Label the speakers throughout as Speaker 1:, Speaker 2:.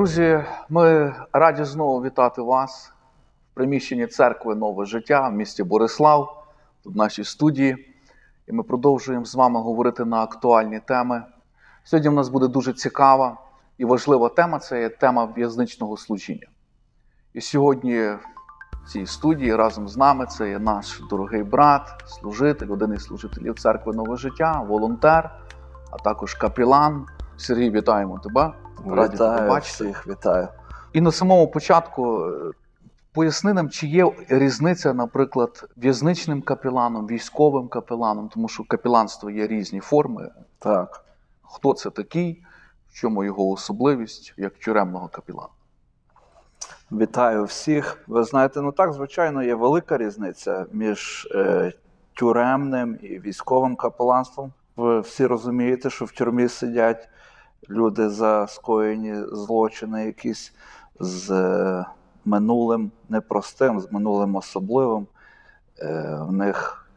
Speaker 1: Друзі, ми раді знову вітати вас в приміщенні церкви Нове життя в місті Борислав, тут в нашій студії. І ми продовжуємо з вами говорити на актуальні теми. Сьогодні в нас буде дуже цікава і важлива тема це є тема в'язничного служіння. І сьогодні в цій студії разом з нами це є наш дорогий брат, служитель, один із служителів церкви Нове життя, волонтер, а також капілан. Сергій, вітаємо тебе. Раді
Speaker 2: Вітаю
Speaker 1: бачити.
Speaker 2: всіх, вітаю.
Speaker 1: І на самому початку е, поясни нам, чи є різниця, наприклад, в'язничним капеланом, військовим капеланом, тому що капеланство є різні форми.
Speaker 2: Так.
Speaker 1: Хто це такий, в чому його особливість як тюремного капелана?
Speaker 2: Вітаю всіх. Ви знаєте, ну так, звичайно, є велика різниця між е, тюремним і військовим капеланством. Ви всі розумієте, що в тюрмі сидять люди за скоєні злочини, якісь з е, минулим непростим, з минулим особливим. Е, в них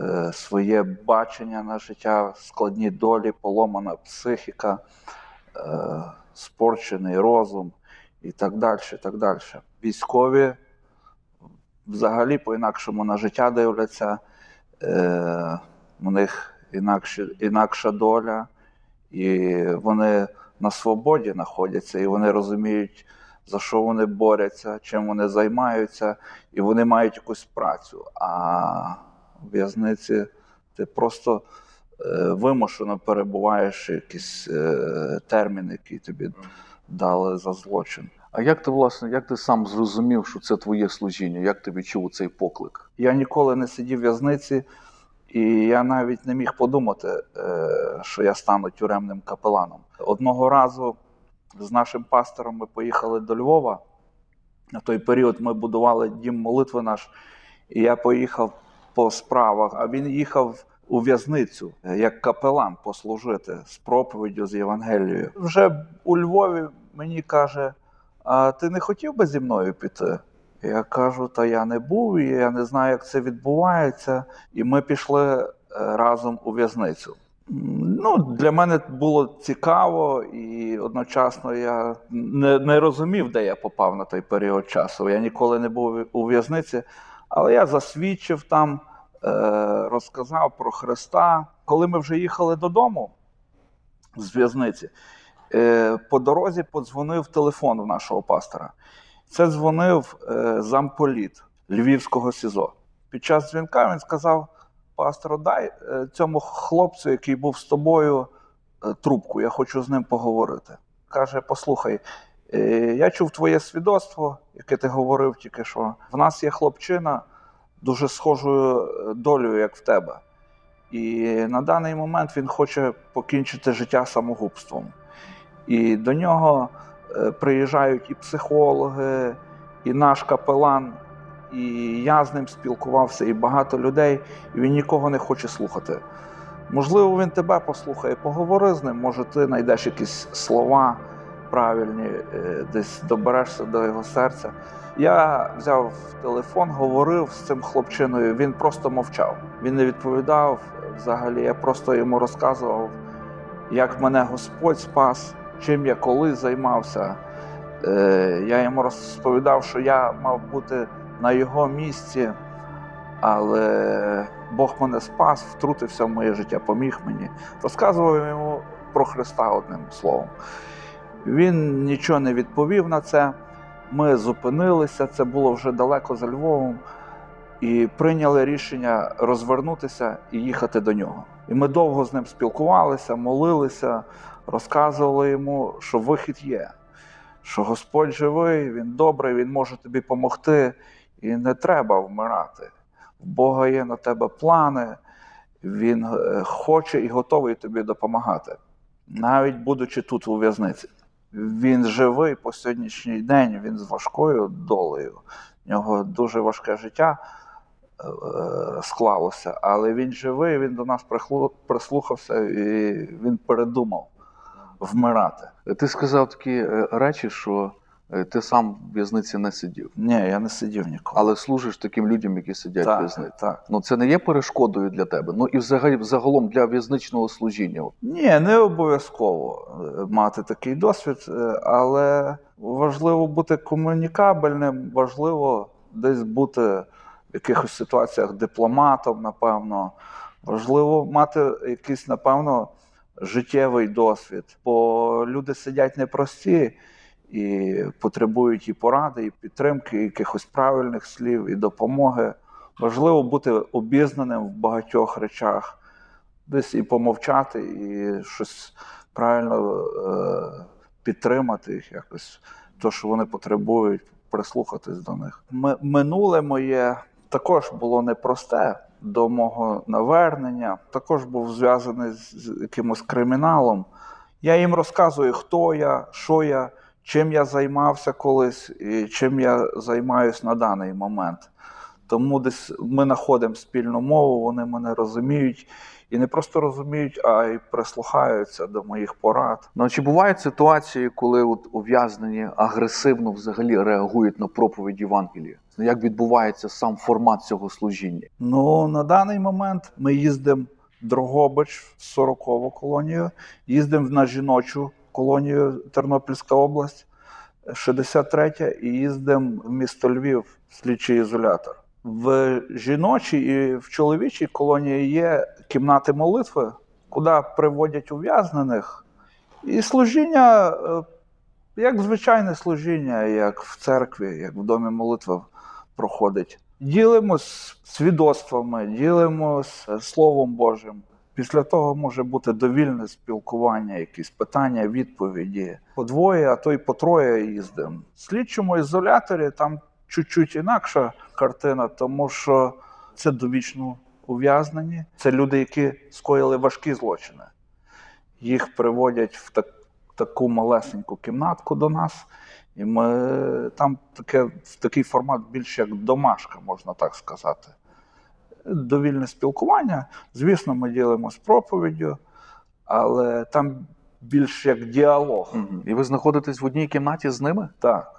Speaker 2: е, своє бачення на життя, складні долі, поломана психіка, спорчений розум і так далі. так далі. Військові взагалі по-інакшому на життя дивляться, у них інакша доля, і вони на свободі знаходяться, і вони розуміють, за що вони борються, чим вони займаються, і вони мають якусь працю. А в в'язниці ти просто е, вимушено перебуваєш якийсь е, термін, який тобі дали за злочин.
Speaker 1: А як ти, власне, як ти сам зрозумів, що це твоє служіння? Як ти відчув цей поклик?
Speaker 2: Я ніколи не сидів в в'язниці, і я навіть не міг подумати, е, що я стану тюремним капеланом. Одного разу з нашим пастором ми поїхали до Львова. На той період ми будували дім молитви наш, і я поїхав по справах, а він їхав у в'язницю е, як капелан послужити з проповіддю з Євангелією. Вже у Львові мені каже: а ти не хотів би зі мною піти? Я кажу, та я не був, і я не знаю, як це відбувається. І ми пішли е, разом у в'язницю. Ну, для мене було цікаво, і одночасно я не, не розумів, де я попав на той період часу. Я ніколи не був у в'язниці, але я засвідчив там, е, розказав про Христа. Коли ми вже їхали додому з в'язниці, е, по дорозі подзвонив телефон в нашого пастора. Це дзвонив е, замполіт Львівського СІЗО. Під час дзвінка він сказав: пастору, дай е, цьому хлопцю, який був з тобою, е, трубку, я хочу з ним поговорити. Каже: Послухай, я чув твоє свідоцтво, яке ти говорив тільки що. В нас є хлопчина дуже схожою долею, як в тебе. І на даний момент він хоче покінчити життя самогубством. І до нього приїжджають і психологи, і наш капелан, і я з ним спілкувався, і багато людей, і він нікого не хоче слухати. Можливо, він тебе послухає, поговори з ним, може, ти знайдеш якісь слова правильні, е, десь доберешся до його серця. Я взяв телефон, говорив з цим хлопчиною, він просто мовчав. Він не відповідав взагалі. Я просто йому розказував, як мене Господь спас, чим я коли займався. Е, Я йому розповідав, що я мав бути на його місці, але Бог мене спас, втрутився в моє життя, поміг мені. Розказував йому про Христа одним словом. Він нічого не відповів на це. Ми зупинилися, це було вже далеко за Львовом, і прийняли рішення розвернутися і їхати до нього. І ми довго з ним спілкувалися, молилися, розказували йому, що вихід є, що Господь живий, Він добрий, Він може тобі допомогти, і не треба вмирати. В Бога є на тебе плани, Він е, хоче і готовий тобі допомагати, навіть будучи тут у в'язниці. Він живий по сьогоднішній день, він з важкою долею. В нього дуже важке життя е, склалося, але він живий, він до нас прислухався і він передумав вмирати.
Speaker 1: Ти сказав такі е, речі, що Е, Ти сам в в'язниці не сидів,
Speaker 2: Ні, я не сидів ніколи.
Speaker 1: але служиш таким людям, які сидять в в'язниці.
Speaker 2: так.
Speaker 1: Ну це не є перешкодою для тебе. Ну і взагалі загалом для в'язничного служіння.
Speaker 2: Ні, не обов'язково е, мати такий досвід, але важливо бути комунікабельним, важливо десь бути в якихось ситуаціях дипломатом, напевно. Важливо мати якийсь, напевно, життєвий досвід. Бо люди сидять непрості і потребують і поради, і підтримки, і якихось правильних слів, і допомоги. Важливо бути обізнаним в багатьох речах десь і помовчати, і щось правильно е, підтримати їх якось, то, що вони потребують, прислухатись до них. Минуле моє також було непросте до мого навернення, також був зв'язаний з якимось криміналом. Я їм розказую, хто я, що я, чим я займався колись і чим я займаюсь на даний момент. Тому десь ми знаходимо спільну мову, вони мене розуміють. І не просто розуміють, а й прислухаються до моїх порад.
Speaker 1: Ну чи бувають ситуації, коли от ув'язнені агресивно взагалі реагують на проповідь Євангелія? Як відбувається сам формат цього служіння?
Speaker 2: Ну, на даний момент ми їздимо в Дрогобич, 40-ву колонію, їздимо на жіночу колонію Тернопільська область, 63 і їздимо в місто Львів, слідчий ізолятор. В жіночій і в чоловічій колонії є кімнати молитви, куди приводять ув'язнених. І служіння, е, як звичайне служіння, як в церкві, як в домі молитви проходить. Ділимось свідоцтвами, ділимось е, Словом Божим. Після того може бути довільне спілкування, якісь питання, відповіді. По двоє, а то й по троє їздимо. В слідчому ізоляторі там чуть-чуть інакша картина, тому що це довічно ув'язнені. Це люди, які скоїли важкі злочини. Їх приводять в так, таку малесеньку кімнатку до нас, і ми там таке, в такий формат більш як домашка, можна так сказати. Довільне спілкування. Звісно, ми ділимось проповіддю, але там більш як діалог.
Speaker 1: Угу. І ви знаходитесь в одній кімнаті з ними?
Speaker 2: Так.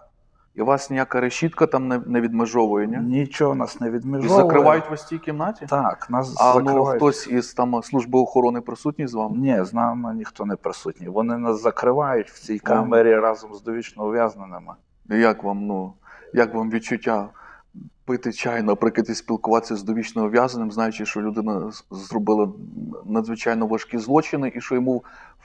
Speaker 1: І вас ніяка решітка там не, не відмежовує, ні?
Speaker 2: Нічого нас не
Speaker 1: І
Speaker 2: відмежовує.
Speaker 1: закривають вас в цій кімнаті?
Speaker 2: Так, нас
Speaker 1: А ну
Speaker 2: закривають.
Speaker 1: хтось із там служби охорони присутній з вами?
Speaker 2: Ні, з нами ніхто не присутній. Вони нас закривають в цій камері разом з довічно ув'язненими.
Speaker 1: Як вам, ну, як вам відчуття пити чай, наприклад, і спілкуватися з довічно ув'язненим, знаючи, що людина з- зробила надзвичайно важкі злочини, і що йому,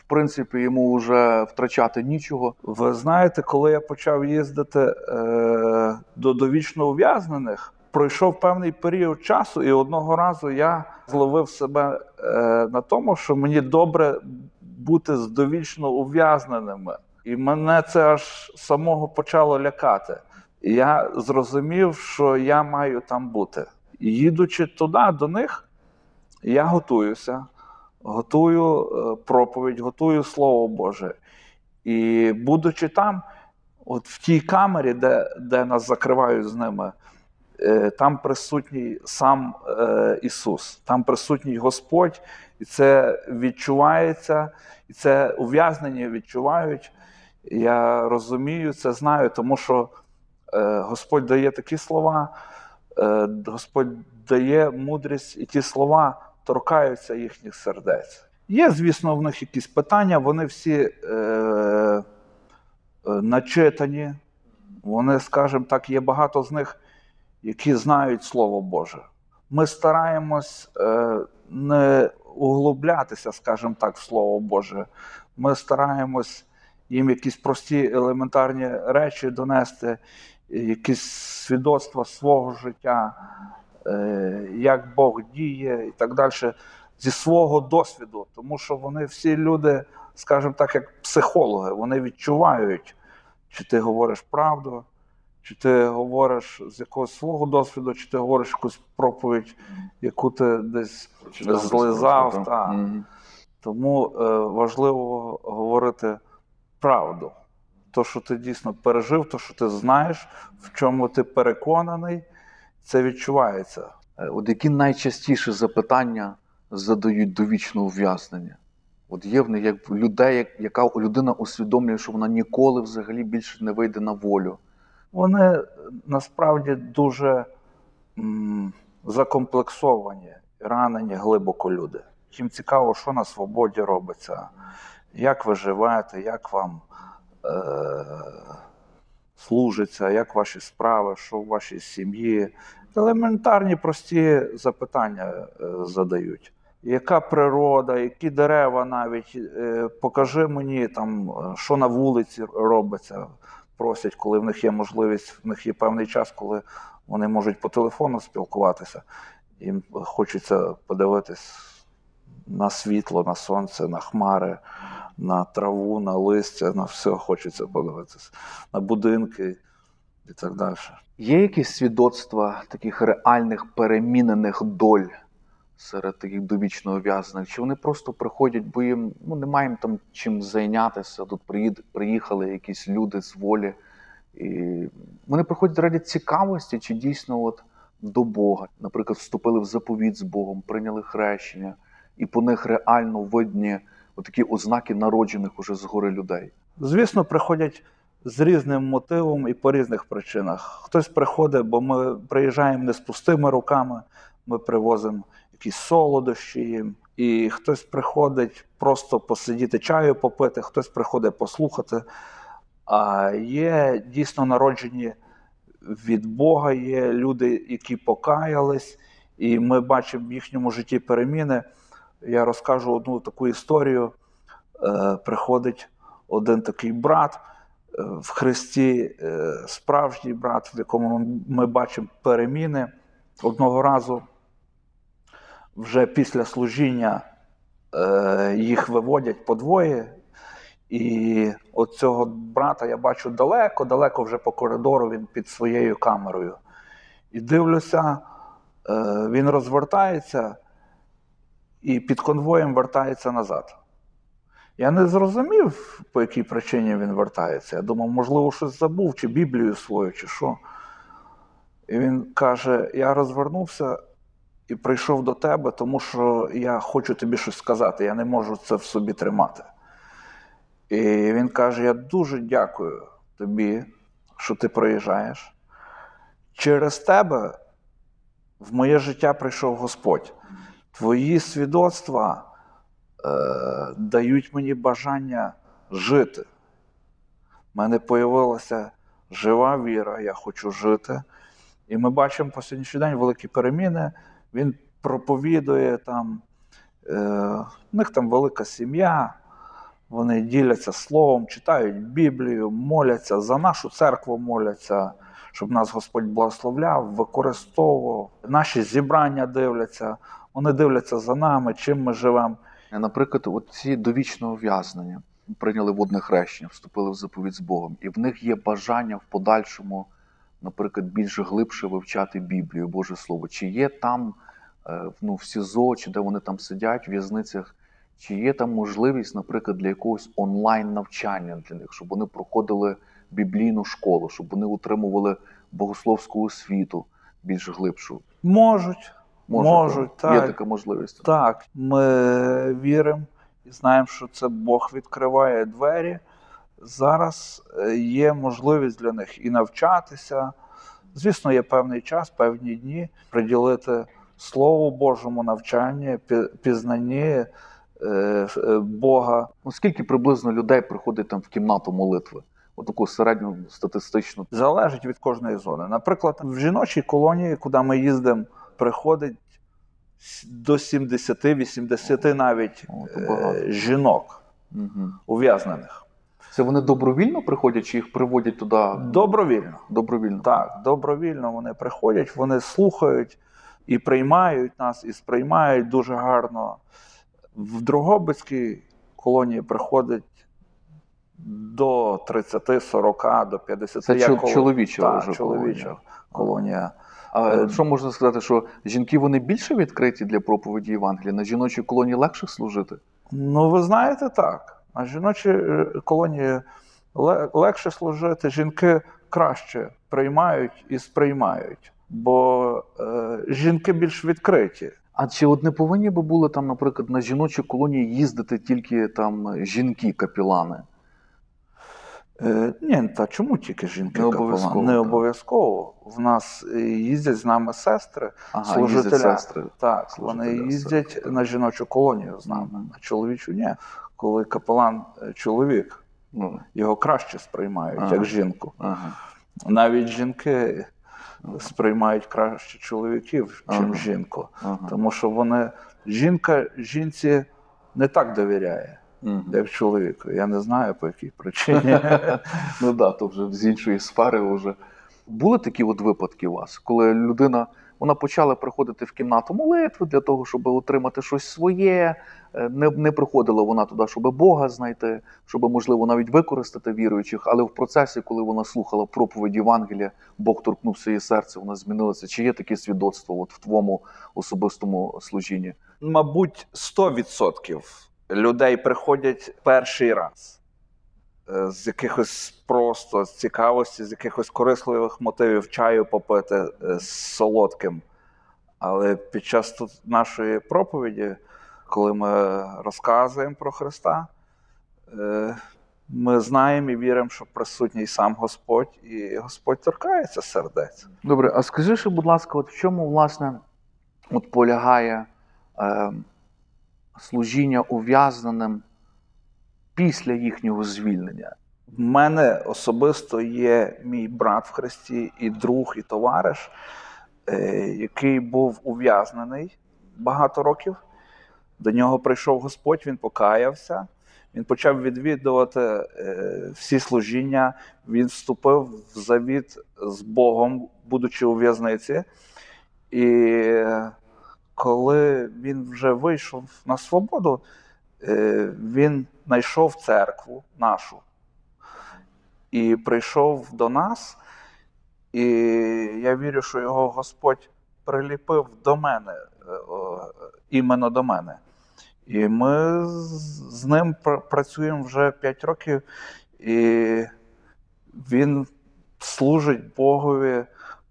Speaker 1: принципі, йому вже втрачати нічого.
Speaker 2: Ви знаєте, коли я почав їздити е, до довічно ув'язнених, пройшов певний період часу, і одного разу я зловив себе е, на тому, що мені добре бути з довічно ув'язненими. І мене це аж самого почало лякати. Я зрозумів, що я маю там бути. Їдучи туди, до них, я готуюся, готую е, проповідь, готую Слово Боже. І будучи там, от в тій камері, де, де нас закривають з ними, е, там присутній сам е, Ісус, там присутній Господь, і це відчувається, і це ув'язнені відчувають. Я розумію, це знаю, тому що Господь дає такі слова, Господь дає мудрість, і ті слова торкаються їхніх сердець. Є, звісно, в них якісь питання, вони всі е, е, начитані. Вони, скажімо так, є багато з них, які знають Слово Боже. Ми стараємось е, не углублятися, скажімо так, в Слово Боже. Ми стараємось їм якісь прості елементарні речі донести, якісь свідоцтва свого життя, як Бог діє і так далі, зі свого досвіду. Тому що вони всі люди, скажімо так, як психологи, вони відчувають, чи ти говориш правду, чи ти говориш з якогось свого досвіду, чи ти говориш якусь проповідь, яку ти десь злизав. та. Тому е, важливо говорити правду. То, що ти дійсно пережив, то, що ти знаєш, в чому ти переконаний, це відчувається.
Speaker 1: Е, От які найчастіше запитання задають довічно ув'язнення? От є в них як людей, яка людина усвідомлює, що вона ніколи взагалі більше не вийде на волю.
Speaker 2: Вони е, насправді дуже м, закомплексовані, ранені глибоко люди. Їм цікаво, що на свободі робиться, як ви живете, як вам е- служиться, як ваші справи, що в вашій сім'ї. Елементарні прості запитання е, задають. Яка природа, які дерева навіть, е, покажи мені там, е, що на вулиці робиться просять, коли в них є можливість, в них є певний час, коли вони можуть по телефону спілкуватися. Їм хочеться подивитись на світло, на сонце, на хмари, на траву, на листя, на все хочеться подивитися, на будинки і так далі.
Speaker 1: Є якісь свідоцтва таких реальних перемінених доль серед таких довічно ув'язнених? Чи вони просто приходять, бо їм ну, немає їм там чим зайнятися? Тут приїхали якісь люди з волі. І вони приходять раді цікавості, чи дійсно от до Бога. Наприклад, вступили в заповіт з Богом, прийняли хрещення, і по них реально видні такі ознаки народжених уже згори людей.
Speaker 2: Звісно, приходять з різним мотивом і по різних причинах. Хтось приходить, бо ми приїжджаємо не з пустими руками, ми привозимо якісь солодощі їм. І хтось приходить просто посидіти чаю попити, хтось приходить послухати. А є дійсно народжені від Бога, є люди, які покаялись, і ми бачимо в їхньому житті переміни. Я розкажу одну таку історію. Е, приходить один такий брат в Христі, е, справжній брат, в якому ми бачимо переміни. Одного разу, вже після служіння, е, їх виводять по двоє. І от цього брата я бачу далеко, далеко вже по коридору він під своєю камерою. І дивлюся, е, він розвертається і під конвоєм вертається назад. Я не зрозумів, по якій причині він вертається. Я думав, можливо, щось забув, чи Біблію свою, чи що. І він каже: Я розвернувся і прийшов до тебе, тому що я хочу тобі щось сказати, я не можу це в собі тримати. І він каже: Я дуже дякую тобі, що ти проїжджаєш. Через тебе в моє життя прийшов Господь. Твої свідоцтва дають мені бажання жити. У мене появилася жива віра, я хочу жити. І ми бачимо по сьогоднішній день великі переміни. Він проповідує там, е, в них там велика сім'я. Вони діляться словом, читають Біблію, моляться за нашу церкву, моляться, щоб нас Господь благословляв, використовував. Наші зібрання дивляться, вони дивляться за нами, чим ми живемо.
Speaker 1: Наприклад, от ці довічно ув'язнення прийняли водне хрещення, вступили в заповідь з Богом, і в них є бажання в подальшому, наприклад, більш глибше вивчати Біблію, Боже Слово. Чи є там е, ну, в СІЗО, чи де вони там сидять, в в'язницях, чи є там можливість, наприклад, для якогось онлайн навчання для них, щоб вони проходили біблійну школу, щоб вони отримували богословську освіту більш глибшу?
Speaker 2: Можуть,
Speaker 1: Може,
Speaker 2: Можуть,
Speaker 1: так? Є така можливість.
Speaker 2: Так, ми віримо і знаємо, що це Бог відкриває двері. Зараз е, є можливість для них і навчатися. Звісно, є певний час, певні дні приділити Слову Божому навчанні, пі- пізнанні е, е, Бога.
Speaker 1: Ну, скільки приблизно людей приходить там в кімнату молитви? Отаку середню статистичну.
Speaker 2: Залежить від кожної зони. Наприклад, в жіночій колонії, куди ми їздимо, приходить до 70-80 навіть
Speaker 1: О,
Speaker 2: е, жінок
Speaker 1: Угу.
Speaker 2: ув'язнених.
Speaker 1: Це вони добровільно приходять, чи їх приводять туди
Speaker 2: Добровільно.
Speaker 1: добровільно?
Speaker 2: Так, добровільно вони приходять, вони слухають і приймають нас, і сприймають дуже гарно. В Дрогобицькій колонії приходить до 30-40, до 50.
Speaker 1: Це
Speaker 2: Я
Speaker 1: чол- чоловіча
Speaker 2: Так,
Speaker 1: вже
Speaker 2: чоловіча
Speaker 1: колонія.
Speaker 2: колонія.
Speaker 1: А
Speaker 2: Е,
Speaker 1: що можна сказати, що жінки вони більше відкриті для проповіді Євангелія? На жіночій колонії легше служити?
Speaker 2: Ну, ви знаєте, так. На жіночій е, колонії легше служити, жінки краще приймають і сприймають, бо е, жінки більш відкриті.
Speaker 1: А чи от не повинні би були там, наприклад, на жіночі колонії їздити тільки там жінки-капілани?
Speaker 2: Е, ні, та чому тільки жінки
Speaker 1: Не обов'язково,
Speaker 2: капелан? Не
Speaker 1: так.
Speaker 2: обов'язково. В нас е, їздять з нами сестри.
Speaker 1: Ага,
Speaker 2: Служителя.
Speaker 1: їздять сестри.
Speaker 2: Так,
Speaker 1: Служителя,
Speaker 2: вони їздять
Speaker 1: сестри.
Speaker 2: на жіночу колонію з нами,
Speaker 1: Мгм.
Speaker 2: а чоловічу ні. Коли капелан е, чоловік,
Speaker 1: Ну,
Speaker 2: його краще сприймають,
Speaker 1: Ага.
Speaker 2: як жінку.
Speaker 1: ага.
Speaker 2: Навіть жінки сприймають краще чоловіків, чим
Speaker 1: Ага.
Speaker 2: жінку.
Speaker 1: Ага.
Speaker 2: Тому що вони жінка жінці не так довіряє,
Speaker 1: Мгм.
Speaker 2: як чоловіку. Я не знаю по якій причині.
Speaker 1: ну да, то вже з іншої сфери вже. Були такі от випадки у вас, коли людина вона почала приходити в кімнату молитви для того, щоб отримати щось своє. Е, Не, не приходила вона туди, щоб Бога знайти, щоб, можливо, навіть використати віруючих, але в процесі, коли вона слухала проповідь Євангелія, Бог торкнувся її серце, вона змінилася. Чи є таке свідоцтво от в твоєму особистому служінні?
Speaker 2: Мабуть, 100% людей приходять перший раз Е, з якихось просто з цікавості, з якихось корисливих мотивів чаю попити е, з солодким. Але під час тут нашої проповіді, коли ми розказуємо про Христа, е, ми знаємо і віримо, що присутній сам Господь, і Господь торкається сердець.
Speaker 1: Добре, а скажи будь ласка, от в чому власне от полягає е, служіння ув'язненим після їхнього звільнення?
Speaker 2: В мене особисто є мій брат в Христі, і друг, і товариш, е, який був ув'язнений багато років. До нього прийшов Господь, він покаявся. Він почав відвідувати е, всі служіння. Він вступив в завіт з Богом, будучи у в'язниці. І коли він вже вийшов на свободу, е, він знайшов церкву нашу і прийшов до нас. І я вірю, що його Господь приліпив до мене, е, іменно до мене. І ми з- ним працюємо вже 5 років, і він служить Богові,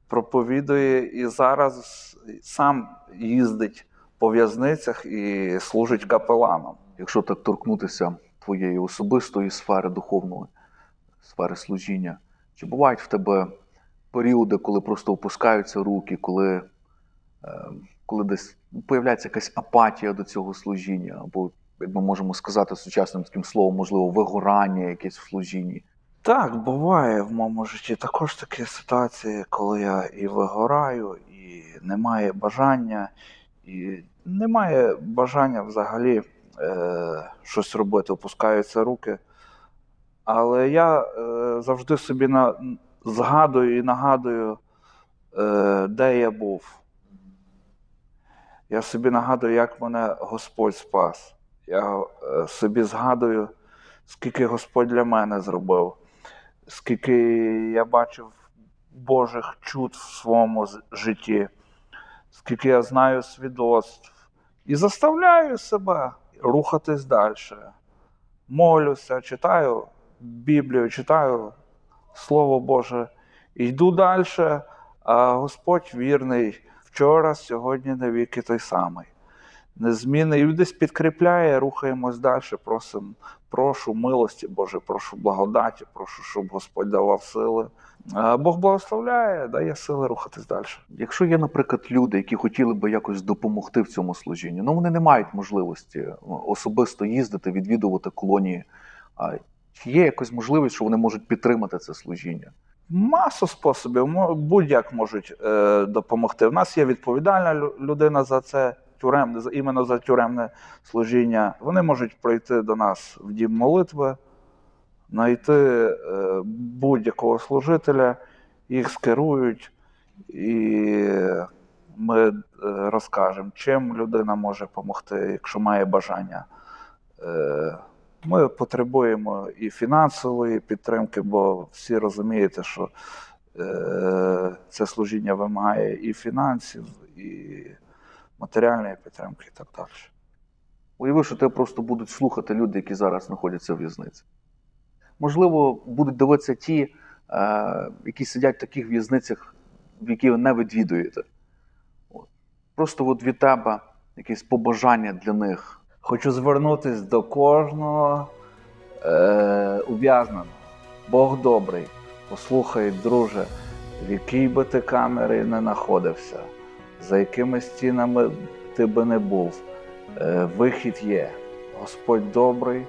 Speaker 2: проповідує і зараз сам їздить по в'язницях і служить капеланом.
Speaker 1: Якщо так торкнутися твоєї особистої сфери духовної, сфери служіння, чи бувають в тебе періоди, коли просто опускаються руки, коли, е, коли десь появляється якась апатія до цього служіння, або, як ми можемо сказати сучасним таким словом, можливо, вигорання якесь в служінні?
Speaker 2: Так, буває в моєму житті також такі ситуації, коли я і вигораю, і немає бажання, і немає бажання взагалі е, щось робити, опускаються руки. Але я е, завжди собі на, згадую і нагадую, е, де я був. Я собі нагадую, як мене Господь спас. Я е, собі згадую, скільки Господь для мене зробив скільки я бачив Божих чуд в своєму житті, скільки я знаю свідоцтв, і заставляю себе рухатись далі. Молюся, читаю Біблію, читаю Слово Боже, йду далі, а Господь вірний вчора, сьогодні, навіки той самий. Незмінний. І десь підкріпляє, рухаємось далі, просимо прошу милості Боже, прошу благодаті, прошу, щоб Господь давав сили. Бог благословляє, дає сили рухатись далі.
Speaker 1: Якщо є, наприклад, люди, які хотіли би якось допомогти в цьому служінні, ну вони не мають можливості е, особисто їздити, відвідувати колонії. А є якась можливість, що вони можуть підтримати це служіння?
Speaker 2: Масу способів, будь-як можуть е, допомогти. У нас є відповідальна лю- людина за це, тюремне, іменно за тюремне служіння. Вони можуть прийти до нас в дім молитви, знайти е, будь-якого служителя, їх скерують, і ми е, розкажемо, чим людина може допомогти, якщо має бажання. Е, Ми потребуємо і фінансової підтримки, бо всі розумієте, що це служіння вимагає і фінансів, і матеріальної підтримки, і так далі.
Speaker 1: Уяви, що тебе просто будуть слухати люди, які зараз знаходяться в в'язниці. Можливо, будуть дивитися ті, е, які сидять в таких в'язницях, в які ви не відвідуєте. Просто от від тебе якісь побажання для них.
Speaker 2: Хочу звернутися до кожного е, ув'язненого. Бог добрий, послухай, друже, в якій би ти камері не знаходився, за якими стінами ти би не був, е, вихід є. Господь добрий,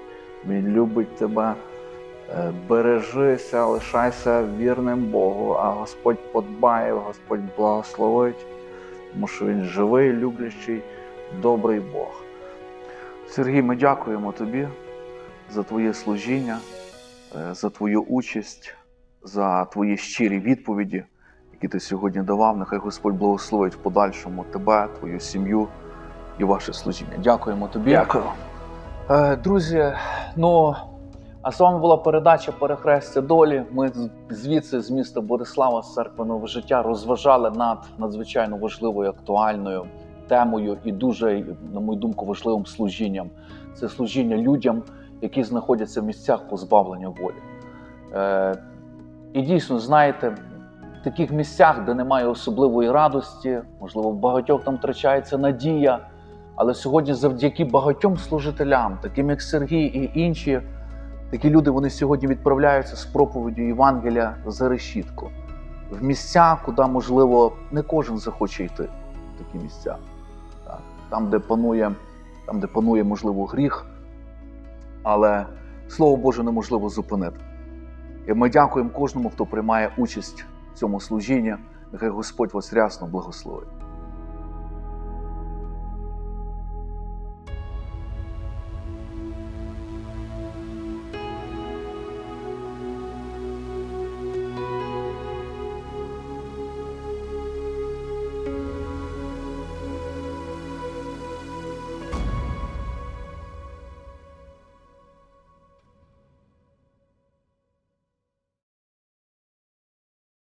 Speaker 2: Він любить тебе. Е, Бережися, лишайся вірним Богу, а Господь подбає, Господь благословить, тому що Він живий, люблячий, добрий Бог.
Speaker 1: Сергій, ми дякуємо тобі за твоє служіння, е, за твою участь, за твої щирі відповіді, які ти сьогодні давав. Нехай Господь благословить в подальшому тебе, твою сім'ю і ваше служіння. Дякуємо тобі.
Speaker 2: Дякую.
Speaker 1: Е, Друзі, ну а з вами була передача Перехрестя долі. Ми звідси, з міста Борислава, з церкви нове життя, розважали над надзвичайно важливою актуальною темою і дуже, на мою думку, важливим служінням. Це служіння людям, які знаходяться в місцях позбавлення волі. Е, і дійсно, знаєте, таких місцях, де немає особливої радості, можливо, в багатьох там втрачається надія. Але сьогодні, завдяки багатьом служителям, таким як Сергій і інші, такі люди вони сьогодні відправляються з проповіддю Євангелія за решітку в місця, куди, можливо, не кожен захоче йти. в Такі місця. Там, де панує, там, де панує, можливо, гріх, але Слово Боже неможливо зупинити. І ми дякуємо кожному, хто приймає участь цьому служінню, Нехай Господь вас рясно благословить.